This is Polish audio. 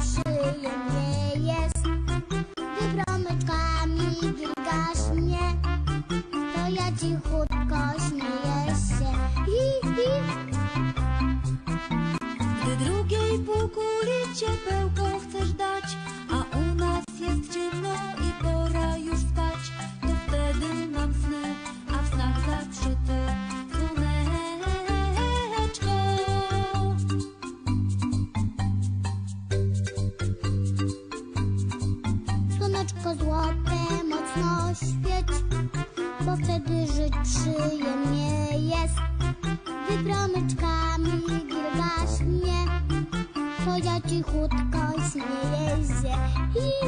przyjemnie jest, gdy promyczkami drgasz mnie, to ja cichutko śmieję się. Hi. Gdy drugiej półkuli ciepełką chcesz złote mocno świeć, bo wtedy żyć przyjemnie jest. Gdy promyczkami grywasz mnie, to ja cichutko śmieję się.